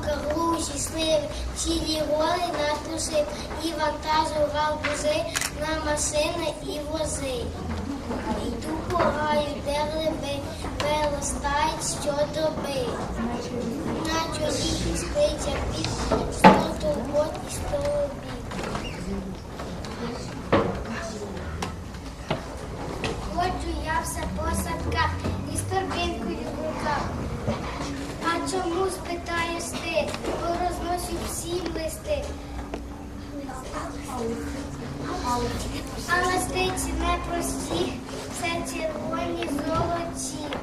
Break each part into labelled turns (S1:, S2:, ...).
S1: груші, сливи, цілі голи натрусив і вантажив галбузи на машини і вози. Йду по гаю, де глиби, виростають щодоби. На чолі спиться під сто турбот і сто обід. Ходжу я все посадка. Чому спитаєш ти, бо розносю всі листи? А листиці не прості, все червоні золоті.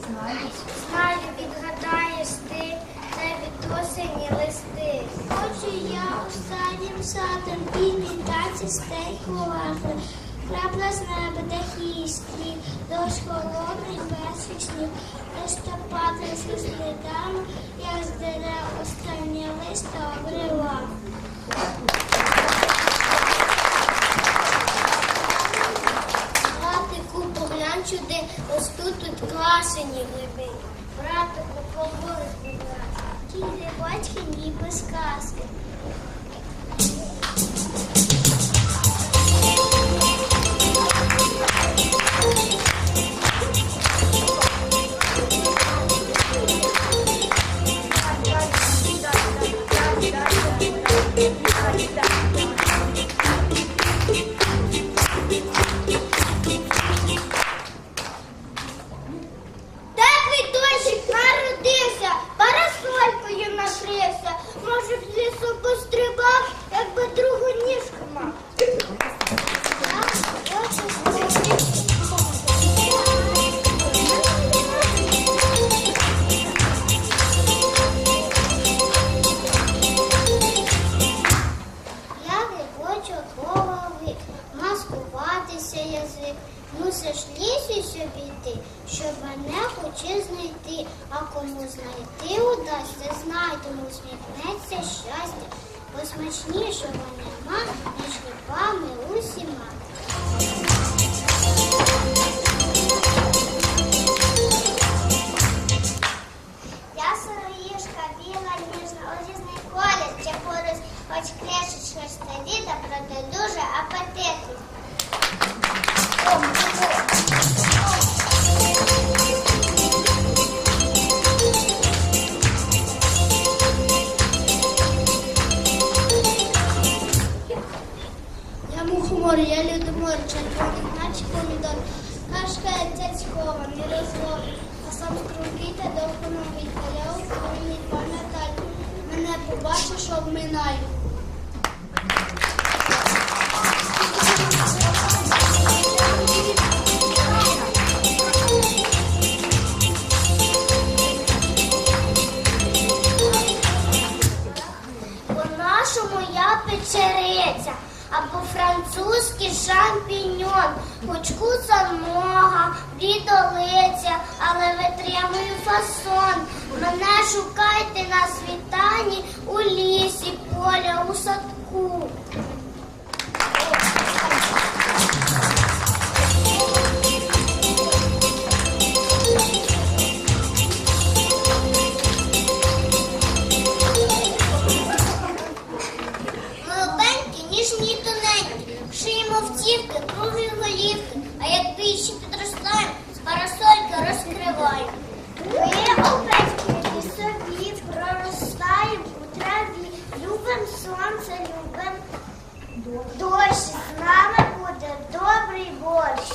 S1: Знаю, відгадаєш ти, це від осені листи. Хочу я останнім садом бій, таці стей класи. Крапла з неба, дахі стрі, дощ холодний, сніг, листопади з слідами, як з дерев останнє листа обрила. Братику, поглянь сюди, ось тут тут класені гриби. Братику, поговори гриба, тілі батьки ніби сказки. Печериця, або по-французьки шампіньон. Хоч нога, бідолиця, але витримую фасон. Мене шукайте на світанні у лісі, поля, у садку. Більше підростаємо, з парасольки розкриваємо. Ми опечки собі проростаємо у траві, любим сонце, любим дощ. З нами буде добрий борщ.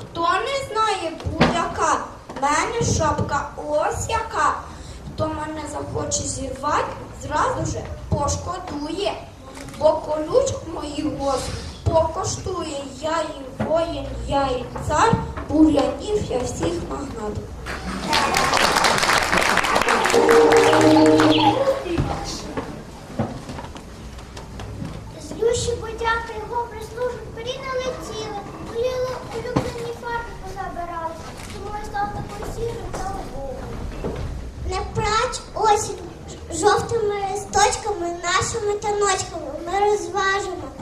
S1: Хто не знає будь-яка, мене шапка ось яка. Хто мене захоче зірвати, зразу же пошкодує. Бо колючок моїх гоз покоштує. Я і воїн, я і цар, бур'янів я всіх нагнав. Нашими таночками. Ми розважимо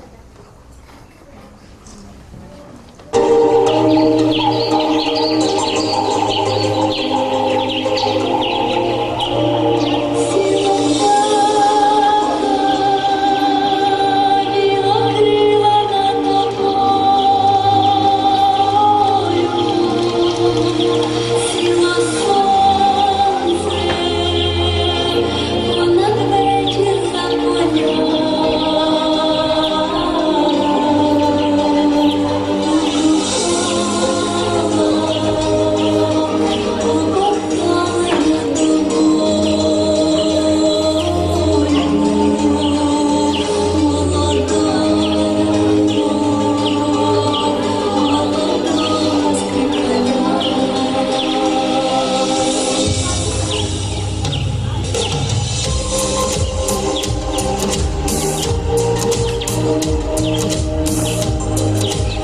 S1: フフフフ。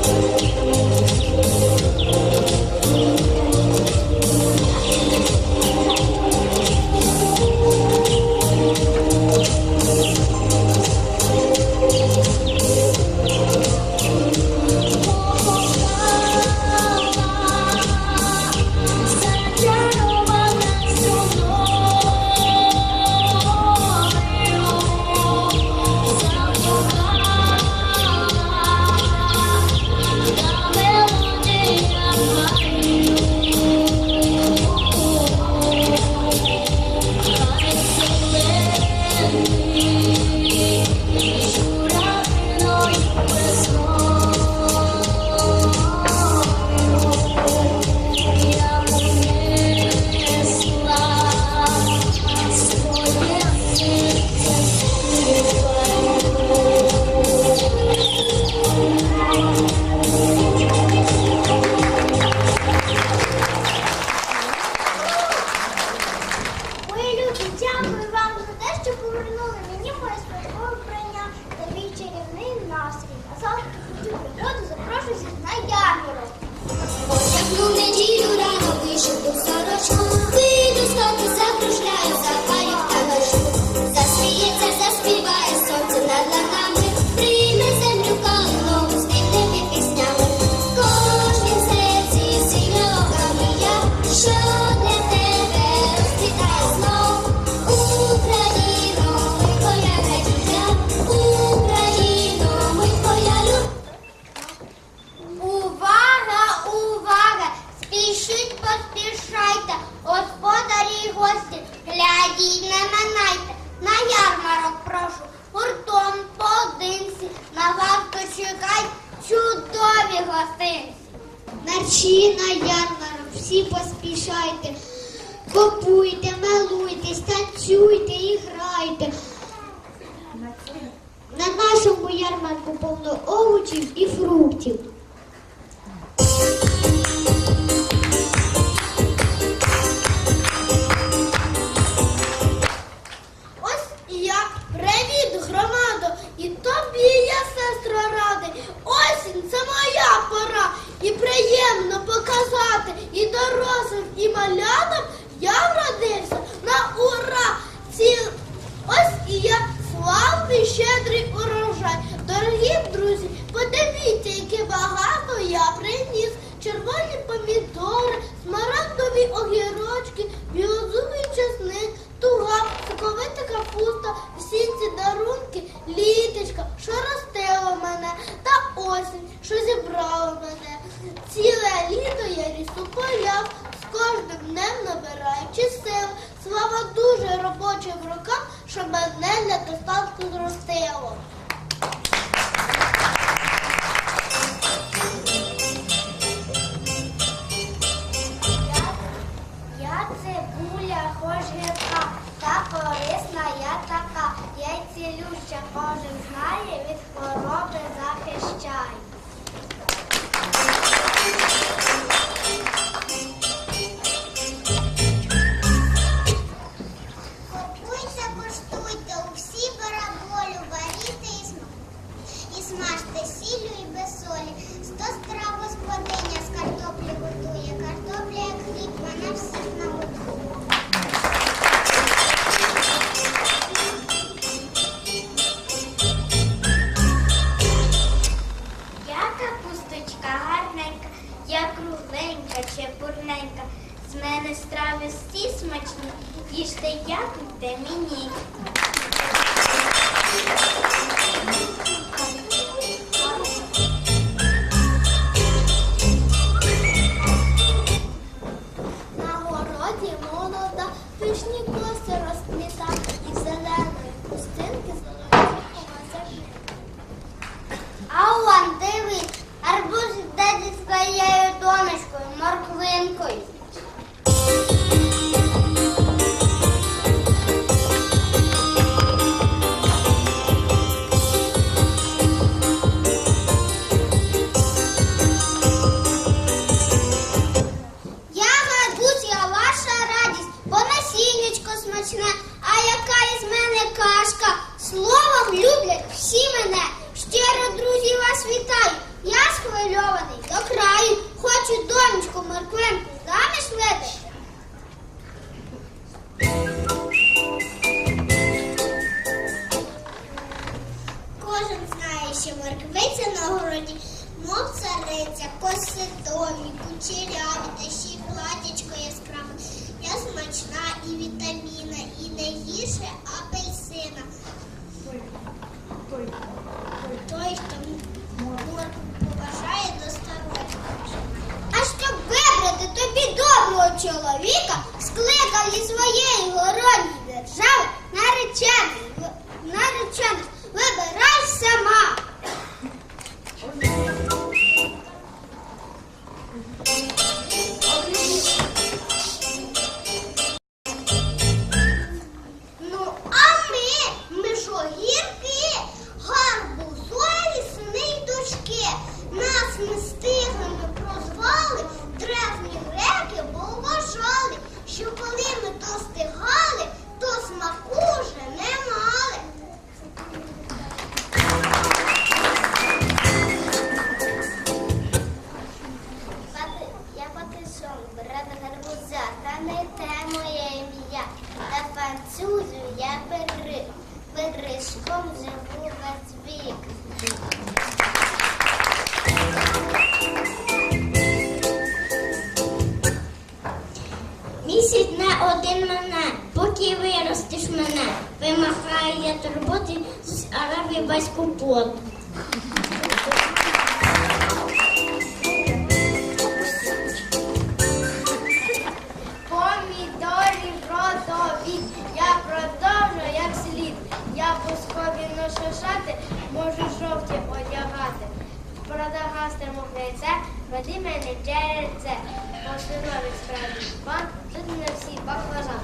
S1: Веди мене джерельце, по здоров'я справді пан, тут не всі баклажан.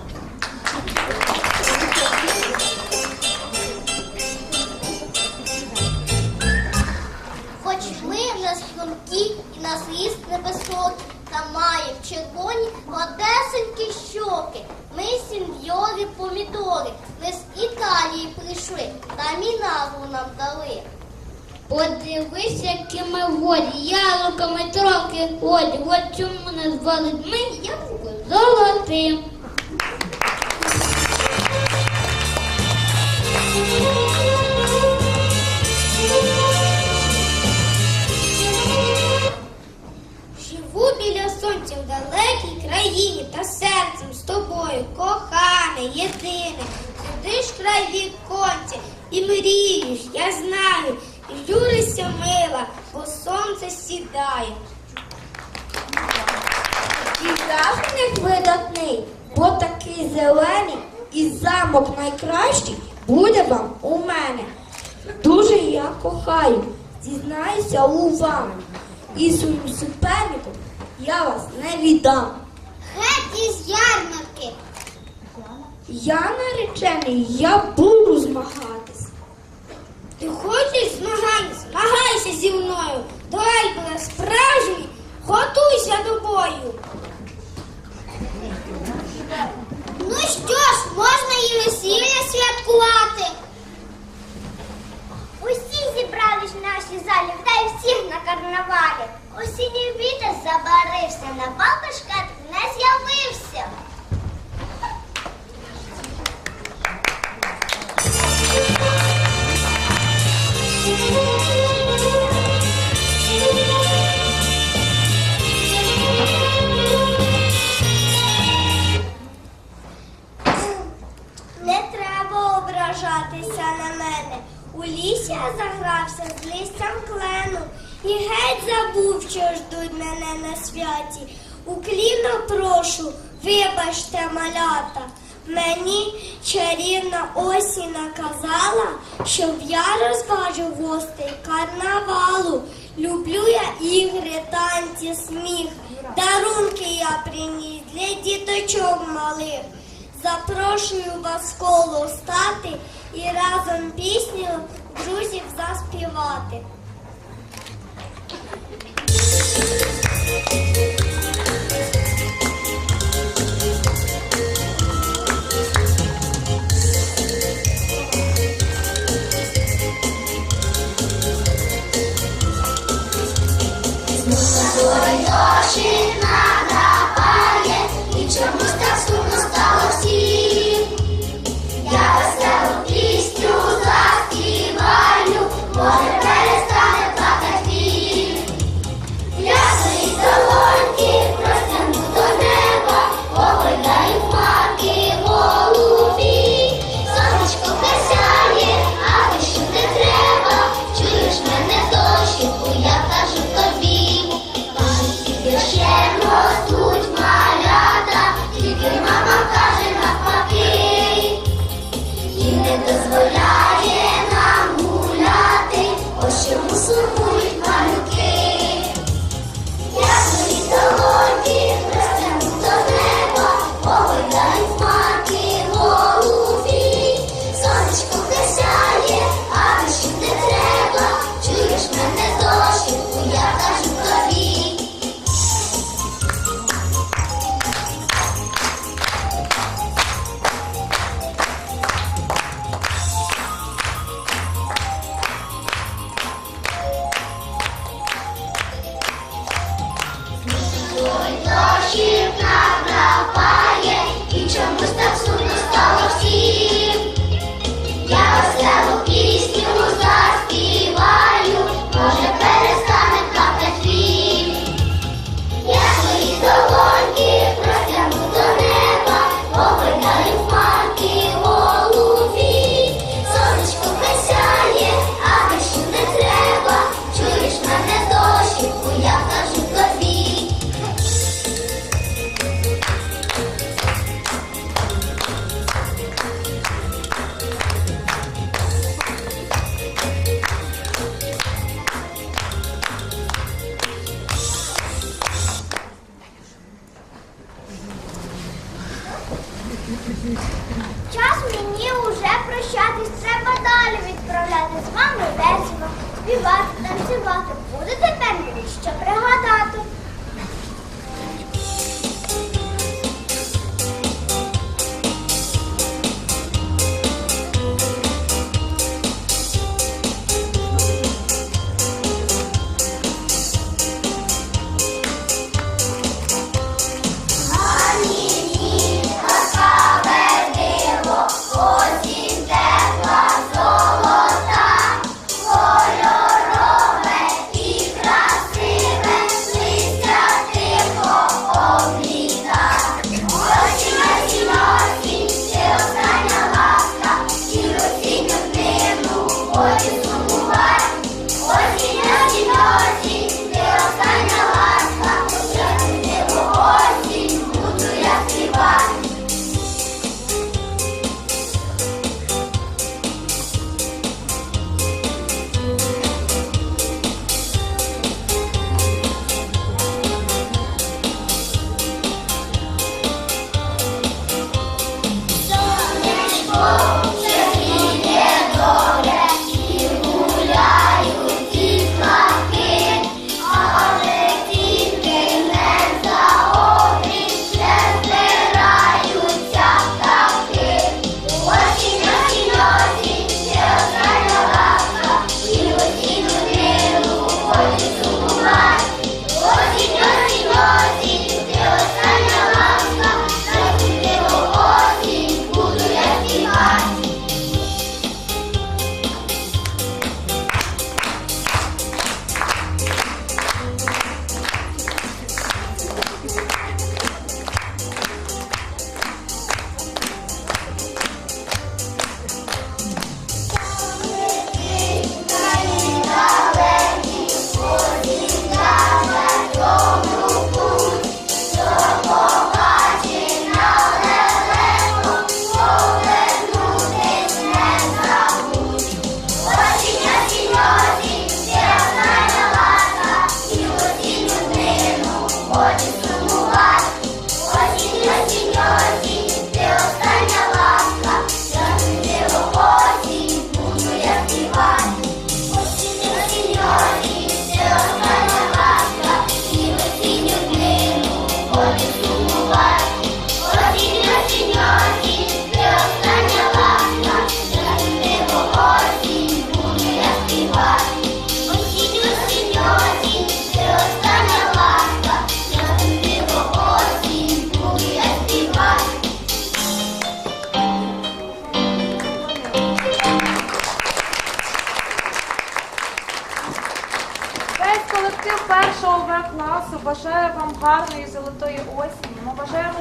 S1: Хоч ми не слонкі і нас ліс невисокий, та має в червоні гладесенькі щоки. Ми сіньори помідори, ми з Італії прийшли, там і назву нам дали.
S2: Подивись, які ми воді, яблуками трохи годі. От чому назвали ми яблуко золотим.
S1: Живу І
S3: своїм суперником я вас не віддам.
S1: Геть із ярмарки.
S3: Я наречений, я буду змагатись.
S1: Ти хочеш змагання? Змагайся зі мною. Давай буде справжній, готуйся до бою. Наказала, щоб я розважив гостей карнавалу. Люблю я ігри, танці, сміх. Дарунки я приніс для діточок малих. Запрошую вас в коло стати і разом пісню друзів заспівати. І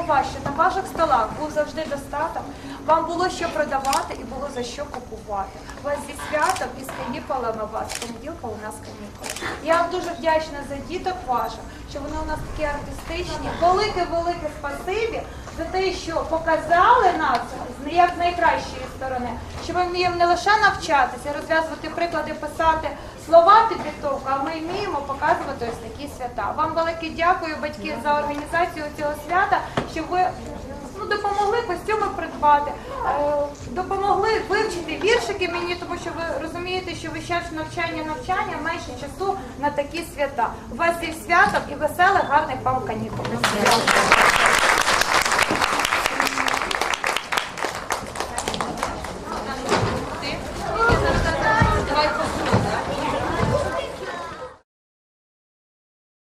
S4: Бажаємо на ваших столах був завжди достаток, вам було що продавати і було за що купувати. Вас зі святом і з канікулами вас. Понеділка у нас канікули. Я вам дуже вдячна за діток ваших, що вони у нас такі артистичні. Велике-велике спасибі за те, що показали нас як з найкращої сторони, що ми вміємо не лише навчатися, розв'язувати приклади, писати слова під диктовку, а ми вміємо показувати ось такі свята. Вам велике дякую, батьки, за організацію цього свята, що ви ну, допомогли костюми придбати, е, допомогли вивчити віршики мені, тому що ви розумієте, що весь час навчання навчання менше часу на такі свята. У вас зі святом і веселих, гарних вам канікул.